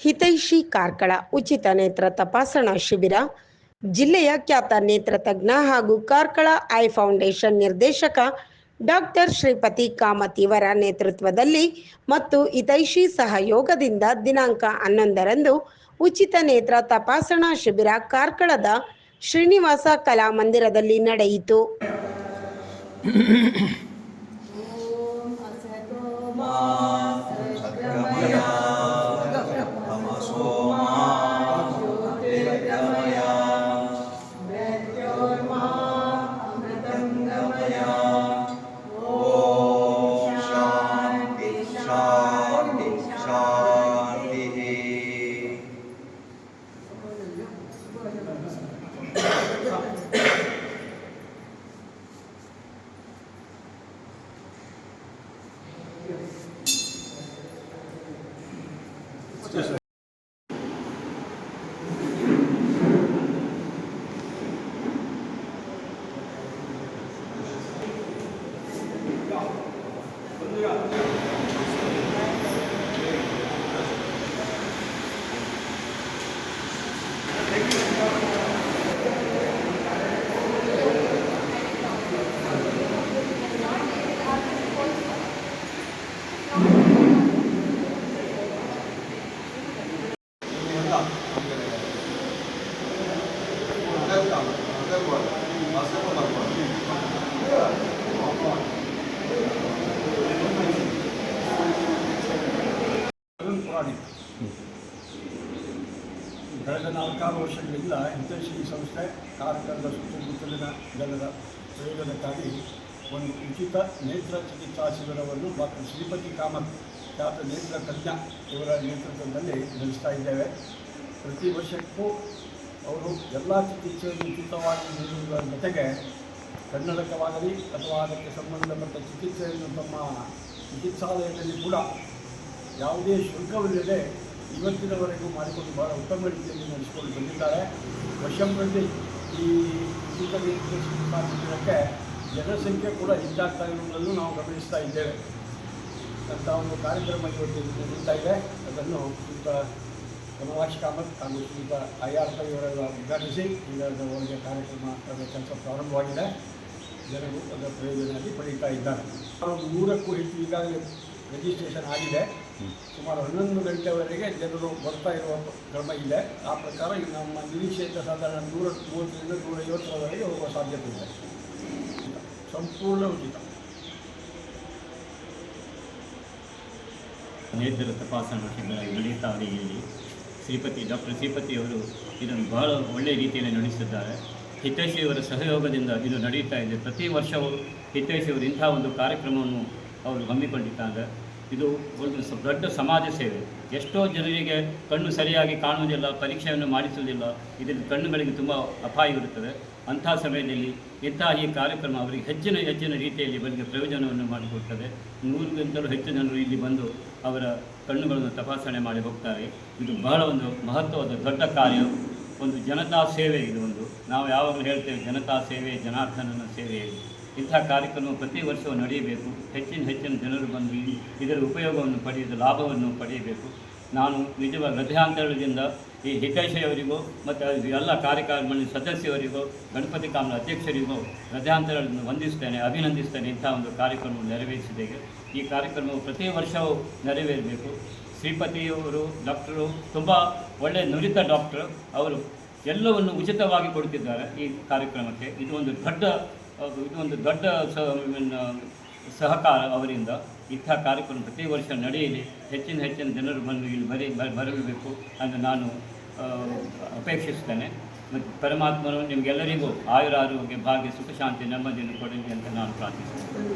ಹಿತೈಷಿ ಕಾರ್ಕಳ ಉಚಿತ ನೇತ್ರ ತಪಾಸಣಾ ಶಿಬಿರ, ಜಿಲ್ಲೆಯ ಖ್ಯಾತ ನೇತ್ರ ತಜ್ಞ ಹಾಗೂ ಕಾರ್ಕಳ ಐ ಫೌಂಡೇಶನ್ ನಿರ್ದೇಶಕ ಡಾಕ್ಟರ್ ಶ್ರೀಪತಿ ಕಾಮತ್ ಇವರ ನೇತೃತ್ವದಲ್ಲಿ ಮತ್ತು ಹಿತೈಷಿ ಸಹಯೋಗದಿಂದ ದಿನಾಂಕ ಹನ್ನೊಂದರಂದು ಉಚಿತ ನೇತ್ರ ತಪಾಸಣಾ ಶಿಬಿರ ಕಾರ್ಕಳದ ಶ್ರೀನಿವಾಸ ಕಲಾಮಂದಿರದಲ್ಲಿ ನಡೆಯಿತು. ಓಂ ಪುರಾಣಿಕ್ ಕಳೆದ ನಾಲ್ಕಾರು ವರ್ಷಗಳಿಂದ ಹಿತೈಷಿ ಸಂಸ್ಥೆ ಕಾರ್ಯಕ್ರಮದ ಸುತ್ತಮುತ್ತಲಿನ ಜನರ ಪ್ರಯೋಜನಕ್ಕಾಗಿ ಒಂದು ಉಚಿತ ನೇತ್ರ ಚಿಕಿತ್ಸಾ ಶಿಬಿರವನ್ನು ಡಾಕ್ಟರ್ ಶ್ರೀಪತಿ ಕಾಮತ್ ಖ್ಯಾತ ನೇತ್ರ ತಜ್ಞ ಇವರ ನೇತೃತ್ವದಲ್ಲಿ ನಡೆಸ್ತಾ ಇದ್ದೇವೆ. ಪ್ರತಿ ವರ್ಷಕ್ಕೂ ಅವರು ಎಲ್ಲ ಚಿಕಿತ್ಸೆಯನ್ನು ಉಚಿತವಾಗಿ ನೀಡುವುದರ ಜೊತೆಗೆ ಕನ್ನಡಕವಾಗಲಿ ಅಥವಾ ಅದಕ್ಕೆ ಸಂಬಂಧಪಟ್ಟ ಚಿಕಿತ್ಸೆಯನ್ನು ತಮ್ಮ ಚಿಕಿತ್ಸಾಲಯದಲ್ಲಿ ಕೂಡ ಯಾವುದೇ ಶುಲ್ಕವಿಲ್ಲದೆ ಇವತ್ತಿನವರೆಗೂ ಮಾಡಿಕೊಂಡು ಬಹಳ ಉತ್ತಮ ರೀತಿಯಲ್ಲಿ ನಡೆಸಿಕೊಂಡು ಬಂದಿದ್ದಾರೆ. ವರ್ಷಂಪ್ರತಿ ಈ ಉಚಿತ ಚಿಕಿತ್ಸಾ ಜನಸಂಖ್ಯೆ ಕೂಡ ಹೆಚ್ಚಾಗ್ತಾ ಇರುವುದನ್ನು ನಾವು ಗಮನಿಸ್ತಾ ಇದ್ದೇವೆ. ಅಂತ ಒಂದು ಕಾರ್ಯಕ್ರಮ ಇವತ್ತು ನಡೀತಾ ಇದೆ. ಅದನ್ನು ವನವಾಸಿ ಕಾಮತ್ ಹಾಗೂ ಈಗ ಐ ಆರ್ ಪೈ ಅವರೆಲ್ಲ ಉದ್ಘಾಟಿಸಿ ಈಗ ಅವರಿಗೆ ಕಾರ್ಯಕ್ರಮ ಅದರ ಕೆಲಸ ಪ್ರಾರಂಭವಾಗಿದೆ. ಜನರು ಅದರ ಪ್ರಯೋಜನದಲ್ಲಿ ಪಡೀತಾ ಇದ್ದಾರೆ. ಒಂದು ನೂರಕ್ಕೂ ಹೆಚ್ಚು ಈಗಾಗಲೇ ರಿಜಿಸ್ಟ್ರೇಷನ್ ಆಗಿದೆ. ಸುಮಾರು ಹನ್ನೊಂದು ಗಂಟೆವರೆಗೆ ಜನರು ಬರ್ತಾ ಇರುವ ಕ್ರಮ ಇದೆ. ಆ ಪ್ರಕಾರ ಈಗ ನಮ್ಮ ನಿರೀಕ್ಷೆಯಿಂದ ಸಾಧಾರಣ ನೂರ ಮೂವತ್ತರಿಂದ ನೂರೈವತ್ತರವರೆಗೆ ಹೋಗುವ ಸಾಧ್ಯತೆ ಇದೆ. ಸಂಪೂರ್ಣ ಉಚಿತ. ನೇತ್ರ ತಪಾಸಣಾ ಶಿಬಿರ ಇಲ್ಲಿ ಶ್ರೀಪತಿ, ಡಾಕ್ಟರ್ ಶ್ರೀಪತಿ ಅವರು ಇದನ್ನು ಬಹಳ ಒಳ್ಳೆಯ ರೀತಿಯಲ್ಲಿ ನಡೆಸಿದ್ದಾರೆ. ಹಿತೈಷಿಯವರ ಸಹಯೋಗದಿಂದ ಇದು ನಡೆಯುತ್ತಾ ಇದೆ. ಪ್ರತಿ ವರ್ಷವೂ ಹಿತೈಷಿಯವರು ಇಂಥ ಒಂದು ಕಾರ್ಯಕ್ರಮವನ್ನು ಅವರು ಹಮ್ಮಿಕೊಂಡಿದ್ದಾರೆ. ಇದು ಒಂದು ದೊಡ್ಡ ಸಮಾಜ ಸೇವೆ. ಎಷ್ಟೋ ಜನರಿಗೆ ಕಣ್ಣು ಸರಿಯಾಗಿ ಕಾಣುವುದಿಲ್ಲ, ಪರೀಕ್ಷೆಯನ್ನು ಮಾಡಿಸುವುದಿಲ್ಲ. ಇದರಿಂದ ಕಣ್ಣುಗಳಿಗೆ ತುಂಬ ಅಪಾಯವಿರುತ್ತದೆ ಅಂಥ ಸಮಯದಲ್ಲಿ ಇಂತಹ ಈ ಕಾರ್ಯಕ್ರಮ ಅವರಿಗೆ ಹೆಚ್ಚಿನ ಹೆಚ್ಚಿನ ರೀತಿಯಲ್ಲಿ ಬಂದು ಪ್ರಯೋಜನವನ್ನು ಮಾಡಿಕೊಡ್ತದೆ. ನೂರಿಗಿಂತಲೂ ಹೆಚ್ಚು ಜನರು ಇಲ್ಲಿ ಬಂದು ಅವರ ಕಣ್ಣುಗಳನ್ನು ತಪಾಸಣೆ ಮಾಡಿ ಹೋಗ್ತಾರೆ. ಇದು ಬಹಳ ಒಂದು ಮಹತ್ವದ ದೊಡ್ಡ ಕಾರ್ಯ. ಒಂದು ಜನತಾ ಸೇವೆ ಇದು ಒಂದು. ನಾವು ಯಾವಾಗಲೂ ಹೇಳ್ತೇವೆ, ಜನತಾ ಸೇವೆ, ಜನಾರ್ದನನ ಸೇವೆ. ಇಂಥ ಕಾರ್ಯಕ್ರಮ ಪ್ರತಿ ವರ್ಷವೂ ನಡೆಯಬೇಕು. ಹೆಚ್ಚಿನ ಹೆಚ್ಚಿನ ಜನರು ಬಂದು ಇದರ ಉಪಯೋಗವನ್ನು ಪಡೆಯಲು ಲಾಭವನ್ನು ಪಡೆಯಬೇಕು. ನಾನು ನಿಜವಾದ ಹೃದಯಾಂತರದಿಂದ ಈ ಹಿತೈಷಿಯವರಿಗೂ ಮತ್ತು ಎಲ್ಲ ಕಾರ್ಯಕಾರಿಣಿ ಸದಸ್ಯರಿಗೂ ಗಣಪತಿ ಕಾಮನ ಅಧ್ಯಕ್ಷರಿಗೂ ಹೃದಯಾಂತರದಿಂದ ವಂದಿಸ್ತೇನೆ, ಅಭಿನಂದಿಸ್ತೇನೆ ಇಂಥ ಒಂದು ಕಾರ್ಯಕ್ರಮವನ್ನು ನೆರವೇರಿಸಿದ್ದೇವೆ ಈ ಕಾರ್ಯಕ್ರಮವು ಪ್ರತಿ ವರ್ಷವೂ ನೆರವೇರಬೇಕು. ಶ್ರೀಪತಿಯವರು, ಡಾಕ್ಟರು, ತುಂಬ ಒಳ್ಳೆಯ ನುರಿತ ಡಾಕ್ಟರ್. ಅವರು ಎಲ್ಲವನ್ನು ಉಚಿತವಾಗಿ ಕೊಡುತ್ತಿದ್ದಾರೆ ಈ ಕಾರ್ಯಕ್ರಮಕ್ಕೆ. ಇದು ಒಂದು ದೊಡ್ಡ ಅಹ್, ಇದು ಒಂದು ದೊಡ್ಡ ಸಹಕಾರ ಅವರಿಂದ. ಇಂಥ ಕಾರ್ಯಕ್ರಮ ಪ್ರತಿ ವರ್ಷ ನಡೆಯಲಿ. ಹೆಚ್ಚಿನ ಹೆಚ್ಚಿನ ಜನರು ಬಂದು ಇಲ್ಲಿ ಬರೀ ಬರಬೇಕು ಎಂದು ನಾನು ಅಪೇಕ್ಷಿಸ್ತೇನೆ. ಮತ್ತು ಪರಮಾತ್ಮನು ನಿಮಗೆಲ್ಲರಿಗೂ ಆಯುರ ಆರೋಗ್ಯ ಭಾಗ್ಯ ಸುಖ ಶಾಂತಿ ನೆಮ್ಮದಿಯನ್ನು ಕೊಡಲಿ ಅಂತ ನಾನು ಪ್ರಾರ್ಥಿಸ್ತೇನೆ.